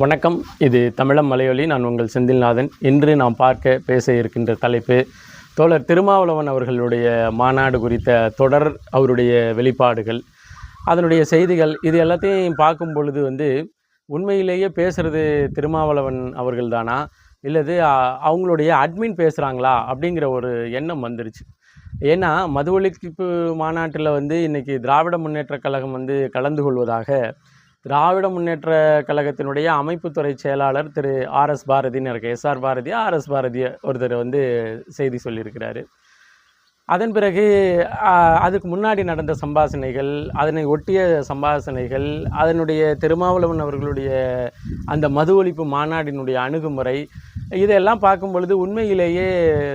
வணக்கம். இது தமிழம் மலையொலி. நான் உங்கள் செந்தில்நாதன். இன்று நாம் பார்க்க பேச இருக்கின்ற தலைப்பு தோழர் திருமாவளவன் அவர்களுடைய மாநாடு குறித்த தொடர் அவருடைய வெளிப்பாடுகள் அதனுடைய செய்திகள் இது எல்லாத்தையும் பார்க்கும் பொழுது வந்து உண்மையிலேயே பேசுகிறது திருமாவளவன் அவர்கள் தானா இல்லது அவங்களுடைய அட்மின் பேசுகிறாங்களா அப்படிங்கிற ஒரு எண்ணம் வந்துருச்சு. ஏன்னா மது ஒழிப்பு மாநாட்டில் வந்து இன்றைக்கி திராவிட முன்னேற்றக் கழகம் வந்து கலந்து கொள்வதாக திராவிட முன்னேற்ற கழகத்தினுடைய அமைப்புத்துறை செயலாளர் திரு ஆர்எஸ் பாரதின்னு இருக்கு. எஸ்ஆர் பாரதி ஆர்எஸ் பாரதி ஒருத்தர் வந்து செய்தி சொல்லியிருக்கிறாரு. அதன் பிறகு அதுக்கு முன்னாடி நடந்த சம்பாசனைகள் அதனை ஒட்டிய சம்பாசனைகள் அதனுடைய திருமாவளவன் அவர்களுடைய அந்த மது ஒழிப்பு மாநாடினுடைய அணுகுமுறை இதெல்லாம் பார்க்கும் பொழுது உண்மையிலேயே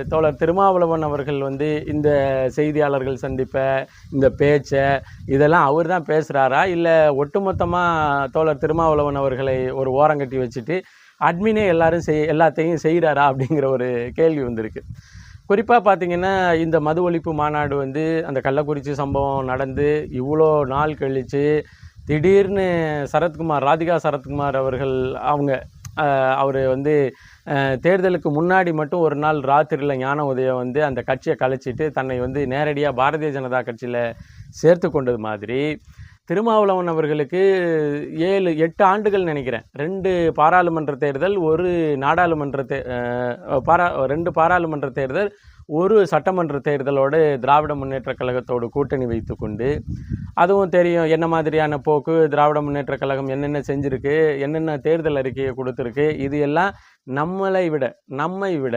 தோழர் திருமாவளவன் அவர்கள் வந்து இந்த செய்தியாளர்கள் சந்திப்பை இந்த பேச்சை இதெல்லாம் அவர் தான் பேசுகிறாரா இல்லை ஒட்டுமொத்தமாக தோழர் திருமாவளவன் அவர்களை ஒரு ஓரங்கட்டி வச்சுட்டு அட்மினே எல்லாரும் செய் எல்லாத்தையும் செய்கிறாரா அப்படிங்கிற ஒரு கேள்வி வந்திருக்கு. குறிப்பாக பார்த்தீங்கன்னா இந்த மது ஒழிப்பு மாநாடு வந்து அந்த கள்ளக்குறிச்சி சம்பவம் நடந்து இவ்வளோ நாள் கழித்து திடீர்னு சரத்குமார் ராதிகா சரத்குமார் அவர்கள் அவங்க அவர் வந்து தேர்தலுக்கு முன்னாடி மட்டும் ஒரு நாள் ராத்திரியில் ஞான உதயம் வந்து அந்த கட்சியை கலைச்சிட்டு தன்னை வந்து நேரடியாக பாரதிய ஜனதா கட்சியில் சேர்த்து கொண்டது மாதிரி. திருமாவளவன் அவர்களுக்கு ஏழு எட்டு ஆண்டுகள் நினைக்கிறேன். ரெண்டு பாராளுமன்ற தேர்தல் ஒரு நாடாளுமன்ற தே பாரா ரெண்டு பாராளுமன்ற தேர்தல் ஒரு சட்டமன்ற தேர்தலோடு திராவிட முன்னேற்றக் கழகத்தோடு கூட்டணி வைத்துக்கொண்டு அதுவும் தெரியும் என்ன மாதிரியான போக்கு திராவிட முன்னேற்றக் கழகம் என்னென்ன செஞ்சுருக்கு என்னென்ன தேர்தல் அறிக்கையை கொடுத்துருக்கு. இது எல்லாம் நம்மளை விட நம்மை விட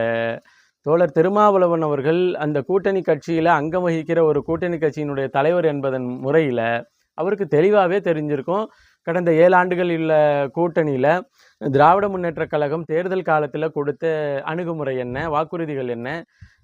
தோழர் திருமாவளவன் அவர்கள் அந்த கூட்டணி கட்சியில் அங்கம் வகிக்கிற ஒரு கூட்டணி கட்சியினுடைய தலைவர் என்பதன் முறையில் அவருக்கு தெளிவாகவே தெரிஞ்சிருக்கும். கடந்த ஏழு ஆண்டுகள் உள்ள கூட்டணியில் திராவிட முன்னேற்றக் கழகம் தேர்தல் காலத்தில் கொடுத்த அணுகுமுறை என்ன வாக்குறுதிகள் என்ன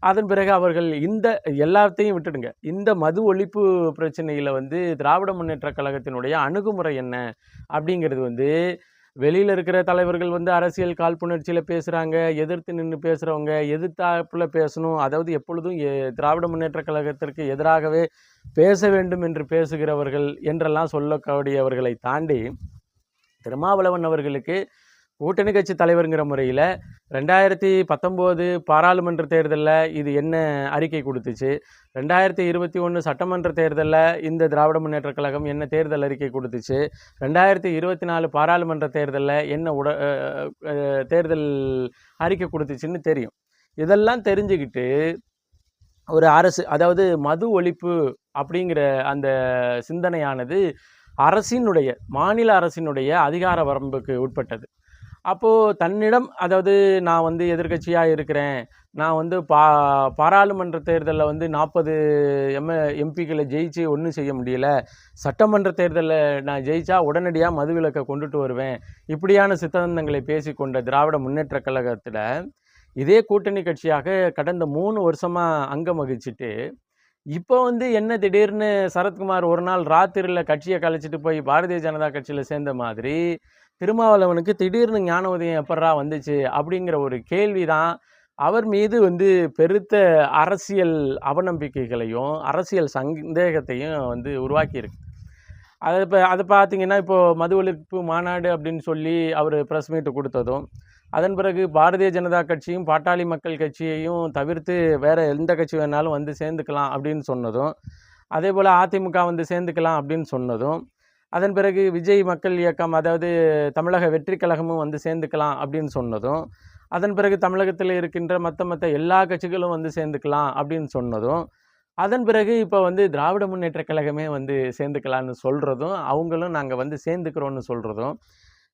அதன் பிறகு அவர்கள் இந்த எல்லாத்தையும் விட்டுடுங்க. இந்த மது ஒழிப்பு பிரச்சனையில் வந்து திராவிட முன்னேற்றக் கழகத்தினுடைய அணுகுமுறை என்ன? அப்படிங்கிறது வந்து வெளியில் இருக்கிற தலைவர்கள் வந்து அரசியல் காழ்ப்புணர்ச்சியில் பேசுகிறாங்க எதிர்த்து நின்று பேசுகிறவங்க எதிர்த்தாப்பில் பேசணும். அதாவது எப்பொழுதும் எ- திராவிட முன்னேற்றக் கழகத்திற்கு எதிராகவே பேச வேண்டும் என்று பேசுகிறவர்கள் என்றெல்லாம் சொல்லக்கூடியவர்களை தாண்டி திருமாவளவன் அவர்களுக்கு கூட்டணி கட்சி தலைவருங்கிற முறையில் ரெண்டாயிரத்தி பத்தொம்போது பாராளுமன்ற தேர்தலில் இது என்ன அறிக்கை கொடுத்துச்சு? ரெண்டாயிரத்தி இருபத்தி ஒன்று சட்டமன்ற தேர்தலில் இந்த திராவிட முன்னேற்றக் கழகம் என்ன தேர்தல் அறிக்கை கொடுத்துச்சு? ரெண்டாயிரத்தி இருபத்தி நாலு பாராளுமன்ற தேர்தலில் என்ன உட தேர்தல் அறிக்கை கொடுத்துச்சுன்னு தெரியும். இதெல்லாம் தெரிஞ்சுக்கிட்டு ஒரு அரசு அதாவது மது ஒழிப்பு அப்படிங்கிற அந்த சிந்தனையானது அரசினுடைய மாநில அரசினுடைய அதிகார வரம்புக்கு உட்பட்டது. அப்போது தன்னிடம் அதாவது நான் வந்து எதிர்க்கட்சியாக இருக்கிறேன். நான் வந்து பா பாராளுமன்ற தேர்தலில் வந்து நாற்பது எம்எ எம்பிக்களை ஜெயிச்சு ஒன்றும் செய்ய முடியல. சட்டமன்ற தேர்தலில் நான் ஜெயிச்சா உடனடியாக மதுவிலக்கை கொண்டுட்டு வருவேன். இப்படியான சித்தாந்தங்களை பேசிக்கொண்ட திராவிட முன்னேற்றக் கழகத்தில் இதே கூட்டணி கட்சியாக கடந்த மூணு வருஷமாக அங்கம் வகிச்சுட்டு இப்போ வந்து என்ன திடீர்னு சரத்குமார் ஒரு நாள் ராத்திரியில் கட்சியை கலைச்சிட்டு போய் பாரதிய ஜனதா கட்சியில் சேர்ந்த மாதிரி திருமாவளவனுக்கு திடீர்னு ஞான உதயம் எப்படா வந்துச்சு? அப்படிங்கிற ஒரு கேள்வி தான் அவர் மீது வந்து பெருத்த அரசியல் அவநம்பிக்கைகளையும் அரசியல் சந்தேகத்தையும் வந்து உருவாக்கியிருக்கு. அதை இப்போ அதை பார்த்தீங்கன்னா இப்போது மது ஒழிப்பு மாநாடு அப்படின்னு சொல்லி அவர் ப்ரெஸ் மீட்டு கொடுத்ததும் அதன் பிறகு பாரதிய ஜனதா கட்சியும் பாட்டாளி மக்கள் கட்சியையும் தவிர்த்து வேறு எந்த கட்சி வேணாலும் வந்து சேர்ந்துக்கலாம் அப்படின்னு சொன்னதும் அதே போல் அதிமுக வந்து சேர்ந்துக்கலாம் அப்படின்னு சொன்னதும் அதன் பிறகு விஜய் மக்கள் இயக்கம் அதாவது தமிழக வெற்றி கழகமும் வந்து சேர்ந்துக்கலாம் அப்படின்னு சொன்னதும் அதன் பிறகு தமிழகத்தில் இருக்கின்ற மற்ற மற்ற எல்லா கட்சிகளும் வந்து சேர்ந்துக்கலாம் அப்படின்னு சொன்னதும் அதன் பிறகு இப்போ வந்து திராவிட முன்னேற்றக் கழகமே வந்து சேர்ந்துக்கலான்னு சொல்கிறதும் அவங்களும் நாங்கள் வந்து சேர்ந்துக்கிறோன்னு சொல்கிறதும்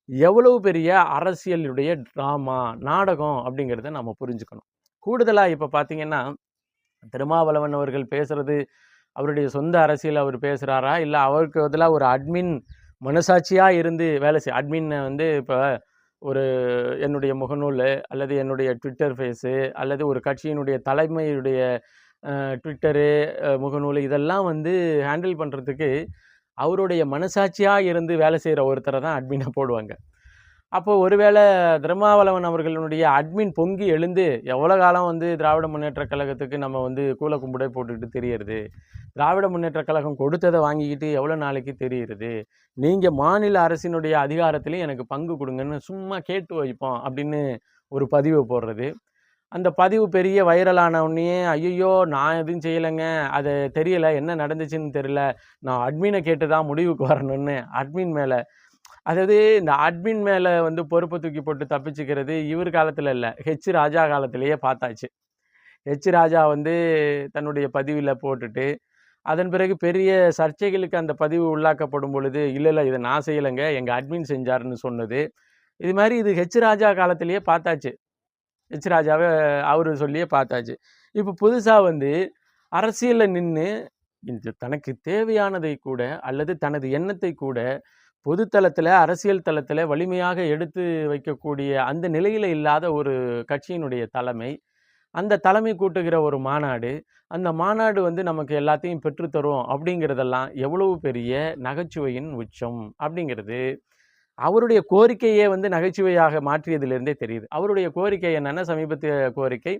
எவ்வளவு பெரிய அரசியலுடைய ட்ராமா நாடகம் அப்படிங்கிறத நம்ம புரிஞ்சுக்கணும். கூடுதலாக இப்போ பார்த்தீங்கன்னா திருமாவளவன் அவர்கள் பேசுகிறது அவருடைய சொந்த அரசியல் அவர் பேசுகிறாரா இல்லை அவருக்கு பதிலாக ஒரு அட்மின் மனசாட்சியாக இருந்து வேலை செய் அட்மின் வந்து இப்போ ஒரு என்னுடைய முகநூல் அல்லது என்னுடைய ட்விட்டர் ஃபேஸு அல்லது ஒரு கட்சியினுடைய தலைமையுடைய ட்விட்டரு முகநூல் இதெல்லாம் வந்து ஹேண்டில் பண்ணுறதுக்கு அவருடைய மனசாட்சியாக இருந்து வேலை செய்கிற ஒருத்தரை தான் அட்மினாக போடுவாங்க. அப்போ ஒருவேளை திருமாவளவன் அவர்களுடைய அட்மின் பொங்கி எழுந்து எவ்வளோ காலம் வந்து திராவிட முன்னேற்ற கழகத்துக்கு நம்ம வந்து கூல கும்புடை போட்டுக்கிட்டு தெரியறது? திராவிட முன்னேற்ற கழகம் கொடுத்ததை வாங்கிக்கிட்டு எவ்வளோ நாளைக்கு தெரியுது நீங்கள் மாநில அரசினுடைய அதிகாரத்திலையும் எனக்கு பங்கு கொடுங்கன்னு சும்மா கேட்டு வைப்போம் அப்படின்னு ஒரு பதிவு போடுறது. அந்த பதிவு பெரிய வைரலான உடனே ஐயோ நான் எதுவும் செய்யலைங்க. அது தெரியலை. என்ன நடந்துச்சுன்னு தெரியல. நான் அட்மினை கேட்டு தான் முடிவுக்கு வரணும்னு. அட்மின் மேலே அதாவது இந்த அட்மின் மேலே வந்து பொறுப்பை தூக்கி போட்டு தப்பிச்சுக்கிறது இவர் காலத்தில் இல்லை. ஹெச் ராஜா காலத்திலேயே பார்த்தாச்சு. ஹெச் ராஜா வந்து தன்னுடைய பதிவில் போட்டுட்டு அதன் பிறகு பெரிய சர்ச்சைகளுக்கு அந்த பதிவு உள்ளாக்கப்படும் பொழுது இல்லை இல்லை இதை நான் செய்யலைங்க எங்கள் அட்மின் செஞ்சாருன்னு சொன்னது. இது மாதிரி இது ஹெச் ராஜா காலத்திலேயே பார்த்தாச்சு. ஹெச் ராஜாவை அவர் சொல்லியே பார்த்தாச்சு. இப்போ புதுசாக வந்து அரசியலில் நின்று இந்த தனக்கு தேவையானதை கூட அல்லது தனது எண்ணத்தை கூட பொது தளத்தில் அரசியல் தளத்தில் வலிமையாக எடுத்து வைக்கக்கூடிய அந்த நிலையில் இல்லாத ஒரு கட்சியினுடைய தலைமை அந்த தலைமை கூட்டுகிற ஒரு மாநாடு அந்த மாநாடு வந்து நமக்கு எல்லாத்தையும் பெற்றுத்தரும் அப்படிங்கிறதெல்லாம் எவ்வளவு பெரிய நகைச்சுவையின் உச்சம் அப்படிங்கிறது அவருடைய கோரிக்கையே வந்து நகைச்சுவையாக மாற்றியதிலிருந்தே தெரியுது. அவருடைய கோரிக்கை என்னென்னா சமீபத்திய கோரிக்கை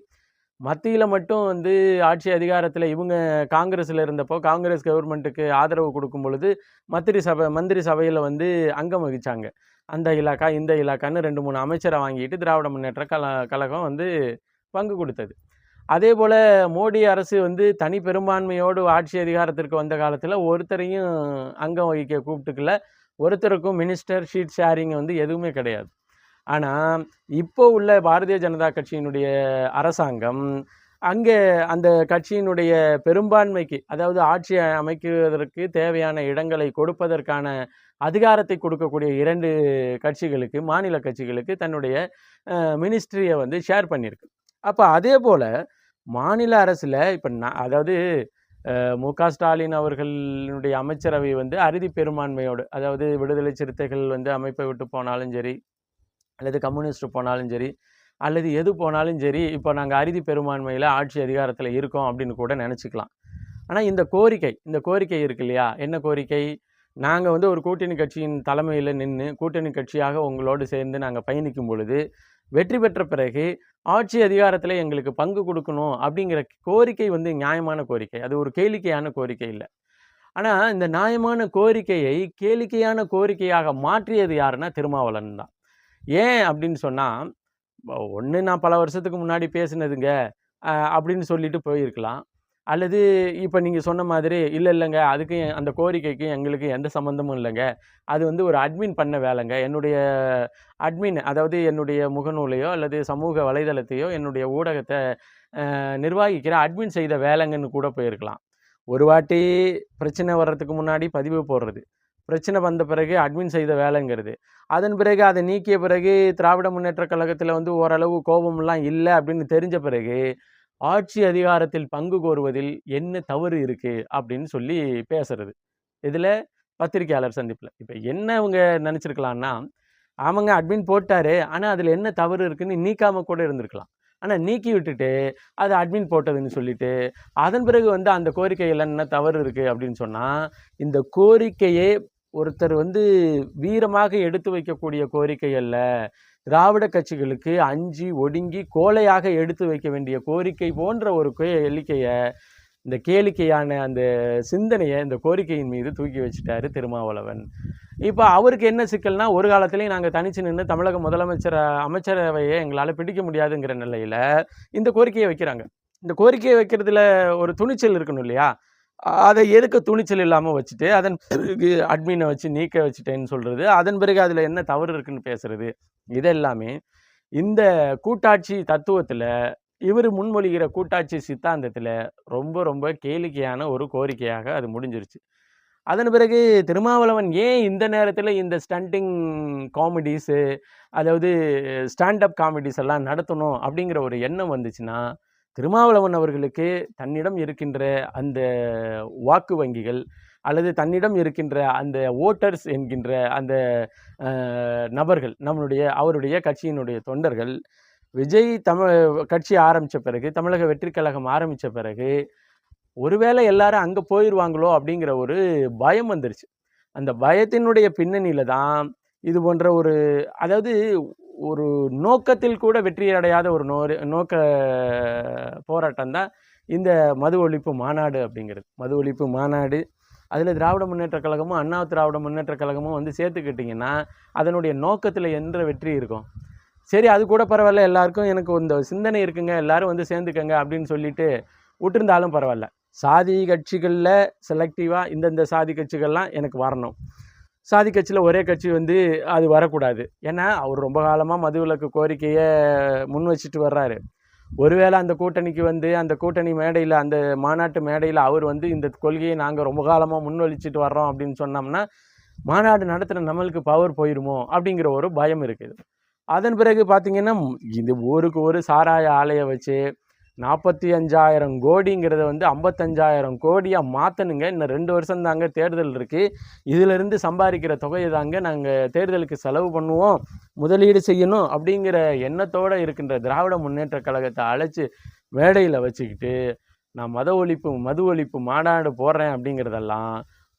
மத்தியில் மட்டும் வந்து ஆட்சி அதிகாரத்தில் இவங்க காங்கிரஸில் இருந்தப்போ காங்கிரஸ் கவர்மெண்ட்டுக்கு ஆதரவு கொடுக்கும் பொழுது மந்திரி சபை மந்திரி சபையில் வந்து அங்கம் வகித்தாங்க அந்த இலாக்கா இந்த இலாக்கான்னு ரெண்டு மூணு அமைச்சரை வாங்கிட்டு திராவிட முன்னேற்ற கல கழகம் வந்து பங்கு கொடுத்தது. அதே போல் மோடி அரசு வந்து தனி பெரும்பான்மையோடு ஆட்சி அதிகாரத்திற்கு வந்த காலத்தில் ஒருத்தரையும் அங்கம் வகிக்க கூப்பிட்டுக்கல. ஒருத்தருக்கும் மினிஸ்டர் ஷீட் ஷேரிங் வந்து எதுவுமே கிடையாது. ஆனால் இப்போ உள்ள பாரதிய ஜனதா கட்சியினுடைய அரசாங்கம் அங்கே அந்த கட்சியினுடைய பெரும்பான்மைக்கு அதாவது ஆட்சி அமைக்குவதற்கு தேவையான இடங்களை கொடுப்பதற்கான அதிகாரத்தை கொடுக்கக்கூடிய இரண்டு கட்சிகளுக்கு மாநில கட்சிகளுக்கு தன்னுடைய மினிஸ்ட்ரியை வந்து ஷேர் பண்ணியிருக்கு. அப்போ அதே போல் மாநில அரசில் இப்போ நான் அதாவது மு க ஸ்டாலின் அவர்களுடைய அமைச்சரவை வந்து அறுதி பெரும்பான்மையோடு அதாவது விடுதலை சிறுத்தைகள் வந்து அமைப்பை விட்டு போனாலும் சரி அல்லது கம்யூனிஸ்ட் போனாலும் சரி அல்லது எது போனாலும் சரி இப்போ நாங்கள் அறுதி பெரும்பான்மையில் ஆட்சி அதிகாரத்தில் இருக்கோம் அப்படின்னு கூட நினச்சிக்கலாம். ஆனால் இந்த கோரிக்கை இந்த கோரிக்கை இருக்கு இல்லையா? என்ன கோரிக்கை? நாங்கள் வந்து ஒரு கூட்டணி கட்சியின் தலைமையில் நின்று கூட்டணி கட்சியாக உங்களோடு சேர்ந்து நாங்கள் பயணிக்கும் பொழுது வெற்றி பெற்ற பிறகு ஆட்சி அதிகாரத்தில் எங்களுக்கு பங்கு கொடுக்கணும் அப்படிங்கிற கோரிக்கை வந்து நியாயமான கோரிக்கை. அது ஒரு கேளிக்கையான கோரிக்கை இல்லை. ஆனால் இந்த நியாயமான கோரிக்கையை கேளிக்கையான கோரிக்கையாக மாற்றியது யாருன்னா திருமாவளவன் தான். ஏன் அப்படின்னு சொன்னால் ஒன்று நான் பல வருஷத்துக்கு முன்னாடி பேசினதுங்க. அப்படின்னு சொல்லிட்டு போயிருக்கலாம். அல்லது இப்போ நீங்கள் சொன்ன மாதிரி இல்லை இல்லைங்க அதுக்கு அந்த கோரிக்கைக்கு எங்களுக்கு எந்த சம்மந்தமும் இல்லைங்க. அது வந்து ஒரு அட்மின் பண்ண வேலைங்க. என்னுடைய அட்மின் அதாவது என்னுடைய முகநூலையோ அல்லது சமூக வலைதளத்தையோ என்னுடைய ஊடகத்தை நிர்வகிக்கிற அட்மின் செய்த வேலைங்கன்னு கூட போயிருக்கலாம். ஒரு வாட்டி பிரச்சனை வர்றதுக்கு முன்னாடி பதிவு போடுறது. பிரச்சனை வந்த பிறகு அட்மின் செய்த வேலைங்கிறது. அதன் பிறகு அதை நீக்கிய பிறகு திராவிட முன்னேற்ற கழகத்தில் வந்து ஓரளவு கோபம்லாம் இல்லை அப்படின்னு தெரிஞ்ச பிறகு ஆட்சி அதிகாரத்தில் பங்கு கோருவதில் என்ன தவறு இருக்குது அப்படின்னு சொல்லி பேசுறது. இதில் பத்திரிகையாளர் சந்திப்பில். இப்போ என்ன அவங்க நினச்சிருக்கலான்னா அவங்க அட்மின் போட்டார் ஆனால் அதில் என்ன தவறு இருக்குன்னு நீக்காமல் கூட இருந்திருக்கலாம். ஆனால் நீக்கி விட்டுட்டு அது அட்மின் போட்டதுன்னு சொல்லிட்டு அதன் பிறகு வந்து அந்த கோரிக்கையில் என்ன தவறு இருக்குது அப்படின்னு சொன்னால் இந்த கோரிக்கையே ஒருத்தர் வந்து வீரமாக எடுத்து வைக்கக்கூடிய கோரிக்கை அல்ல. திராவிட கட்சிகளுக்கு அஞ்சி ஒடுங்கி கோலையாக எடுத்து வைக்க வேண்டிய கோரிக்கை போன்ற ஒரு எண்ணிக்கையை இந்த கேளிக்கையான அந்த சிந்தனையை இந்த கோரிக்கையின் மீது தூக்கி வச்சுட்டாரு திருமாவளவன். இப்போ அவருக்கு என்ன சிக்கல்னா ஒரு காலத்துலேயும் நாங்கள் தனிச்சு நின்று தமிழக முதலமைச்சர் அமைச்சரவையை எங்களால் பிடிக்க முடியாதுங்கிற நிலையில் இந்த கோரிக்கையை வைக்கிறாங்க. இந்த கோரிக்கையை வைக்கிறதுல ஒரு துணிச்சல் இருக்கணும் இல்லையா? அதை எதுக்கு துணிச்சல் இல்லாமல் வச்சுட்டு அதன் பிறகு அட்மினை வச்சு நீக்க வச்சுட்டேன்னு சொல்கிறது அதன் பிறகு அதில் என்ன தவறு இருக்குன்னு பேசுறது இதெல்லாமே இந்த கூட்டாட்சி தத்துவத்தில் இவர் முன்மொழிகிற கூட்டாட்சி சித்தாந்தத்தில் ரொம்ப ரொம்ப கேளிக்கையான ஒரு கோரிக்கையாக அது முடிஞ்சிருச்சு. அதன் பிறகு திருமாவளவன் ஏன் இந்த நேரத்தில் இந்த ஸ்டண்டிங் காமெடிஸு அதாவது ஸ்டாண்டப் காமெடிஸ் எல்லாம் நடத்தணும் அப்படிங்கிற ஒரு எண்ணம் வந்துச்சுன்னா திருமாவளவன் அவர்களுக்கு தன்னிடம் இருக்கின்ற அந்த வாக்கு வங்கிகள் அல்லது தன்னிடம் இருக்கின்ற அந்த ஓட்டர்ஸ் என்கின்ற அந்த நபர்கள் நம்மளுடைய அவருடைய கட்சியினுடைய தொண்டர்கள் விஜய் தமிழ் கட்சி ஆரம்பித்த பிறகு தமிழக வெற்றி கழகம் ஆரம்பித்த பிறகு ஒருவேளை எல்லாரும் அங்கே போயிடுவாங்களோ அப்படிங்கிற ஒரு பயம் வந்துருச்சு. அந்த பயத்தினுடைய பின்னணியில் தான் இது போன்ற ஒரு அதாவது ஒரு நோக்கத்தில் கூட வெற்றி அடையாத ஒரு நோ நோக்க போராட்டம் தான் இந்த மது ஒழிப்பு மாநாடு அப்படிங்கிறது. மது ஒழிப்பு மாநாடு அதில் திராவிட முன்னேற்ற கழகமும் அண்ணா திராவிட முன்னேற்ற கழகமும் வந்து சேர்த்துக்கிட்டிங்கன்னா அதனுடைய நோக்கத்தில் என்ற வெற்றி இருக்கும். சரி அது கூட பரவாயில்ல எல்லாருக்கும் எனக்கு இந்த சிந்தனை இருக்குங்க எல்லாரும் வந்து சேர்ந்துக்கங்க அப்படின்னு சொல்லிட்டு விட்டுருந்தாலும் பரவாயில்ல. சாதி கட்சிகளில் செலக்டிவாக இந்தந்த சாதி கட்சிகள்லாம் எனக்கு வரணும். சாதி கட்சியில் ஒரே கட்சி வந்து அது வரக்கூடாது. ஏன்னா அவர் ரொம்ப காலமாக மதுவிலக்கு கோரிக்கையை முன் வச்சுட்டு வர்றாரு. ஒருவேளை அந்த கூட்டணிக்கு வந்து அந்த கூட்டணி மேடையில் அந்த மாநாட்டு மேடையில் அவர் வந்து இந்த கொள்கையை நாங்கள் ரொம்ப காலமாக முன்வழிச்சிட்டு வர்றோம் அப்படின்னு சொன்னோம்னா மாநாடு நடத்துகிற நம்மளுக்கு பவர் போயிடுமோ அப்படிங்கிற ஒரு பயம் இருக்குது. அதன் பிறகு பார்த்திங்கன்னா இது ஊருக்கு ஒரு சாராய ஆலையை வச்சு நாற்பத்தி அஞ்சாயிரம் கோடிங்கிறத வந்து ஐம்பத்தஞ்சாயிரம் கோடியாக மாற்றணுங்க இன்னும் ரெண்டு வருஷம் தாங்க தேர்தல் இருக்குது இதிலிருந்து சம்பாதிக்கிற தொகையை தாங்க நாங்கள் தேர்தலுக்கு செலவு பண்ணுவோம். முதலீடு செய்யணும் அப்படிங்கிற எண்ணத்தோடு இருக்கின்ற திராவிட முன்னேற்ற கழகத்தை அழைச்சி மேடையில் வச்சுக்கிட்டு நான் மத ஒழிப்பு மது ஒழிப்பு மாநாடு போடுறேன் அப்படிங்கிறதெல்லாம்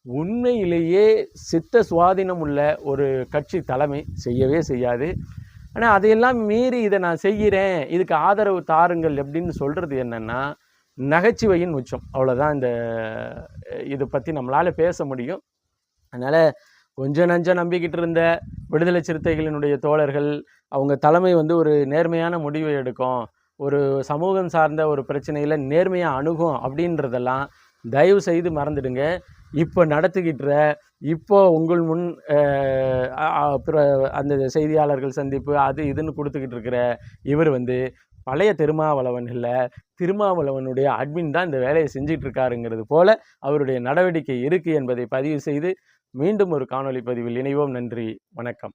உண்மையிலேயே சித்த சுவாதீனம் உள்ள ஒரு கட்சி தலைமை செய்யவே செய்யாது. ஆனால் அதையெல்லாம் மீறி இதை நான் செய்கிறேன் இதுக்கு ஆதரவு தாருங்கள் அப்படின்னு சொல்கிறது என்னென்னா நகைச்சுவையின் உச்சம். அவ்வளோதான் இந்த இதை பற்றி நம்மளால் பேச முடியும். அதனால் கொஞ்சம் நஞ்சம் நம்பிக்கிட்டு இருந்த விடுதலை சிறுத்தைகளினுடைய தோழர்கள் அவங்க தலைமை வந்து ஒரு நேர்மையான முடிவை எடுக்கும். ஒரு சமூகம் சார்ந்த ஒரு பிரச்சனையில் நேர்மையாக அணுகும் அப்படின்றதெல்லாம் தயவு செய்து மறந்துடுங்க. இப்போ நடத்திக்கிட்டுற இப்போ உங்கள் முன் பிற- அந்த செய்தியாளர்கள் சந்திப்பு அது இதுன்னு கொடுத்துக்கிட்டு இருக்கிற இவர் வந்து பழைய திருமாவளவன் இல்லை திருமாவளவனுடைய அட்மின் தான் இந்த வேலையை செஞ்சிட்டு இருக்காருங்கிறது போல அவருடைய நடவடிக்கை இருக்கு என்பதை பதிவு செய்து மீண்டும் ஒரு காணொலி பதிவில் இணைவோம். நன்றி. வணக்கம்.